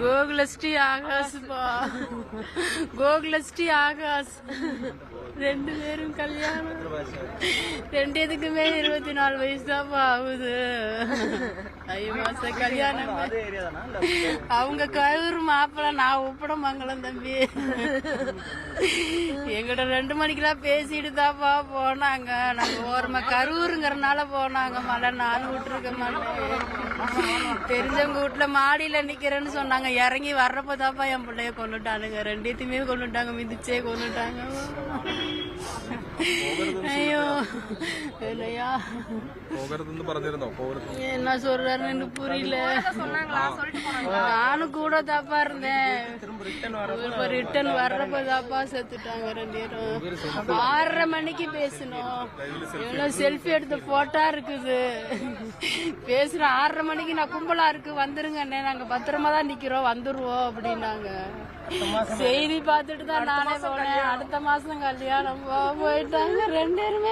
கோகுலஸ்ரீ ஆகாஷ் பா கோகுலஸ்ரீ ஆகாஷ். ரெண்டு பேரும் கல்யாணம். ரெண்டு இதுக்குமே இருபத்தி நாலு வயசு தான் ஆகுது மாசம் கல்யாணம். அவங்க கவுர் மாப்பிள்ள நான் உப்பட மங்கலம் தம்பி. எங்கிட்ட ரெண்டு மணிக்கெல்லாம் பேசிட்டு தாப்பா போனாங்க. நாங்க ஓரமா கரூருங்கிறனால போனாங்க மழை நானும் விட்டுருக்க மாட்டேன். தெரிஞ்சவங்க வீட்டுல மாடியில நிக்கிறேன்னு சொன்னாங்க. இறங்கி வர்றப்ப தாப்பா என் பிள்ளைய கொண்டுட்டானுங்க. ரெண்டுத்தையுமே கொண்டுட்டாங்க மிதிச்சே கொண்டுட்டாங்க. 哎。இல்லையா പോകരുതെന്ന് പറഞ്ഞിരുന്നോ പോകരുത് என்ன சொல்றாருன்னு எனக்கு புரியல நானும் கூட தாப்பா இருந்தேன் இப்ப ரிட்டர்ன் வர்றப்ப தாப்பா செத்துட்டாங்க ரெண்டு பேரும் ஆறரை மணிக்கு பேசணும் எவ்வளவு செல்ஃபி எடுத்த போட்டா இருக்குது பேசுறேன் ஆறரை மணிக்கு நான் கும்பலா இருக்கு வந்துருங்க அண்ணே நாங்க பத்திரமா தான் நிக்கிறோம் வந்துருவோம் அப்படின்னாங்க செய்தி பார்த்துட்டு தான் நானே போனேன் அடுத்த மாசம் கல்யாணம் போ- போயிட்டாங்க ரெண்டு பேருமே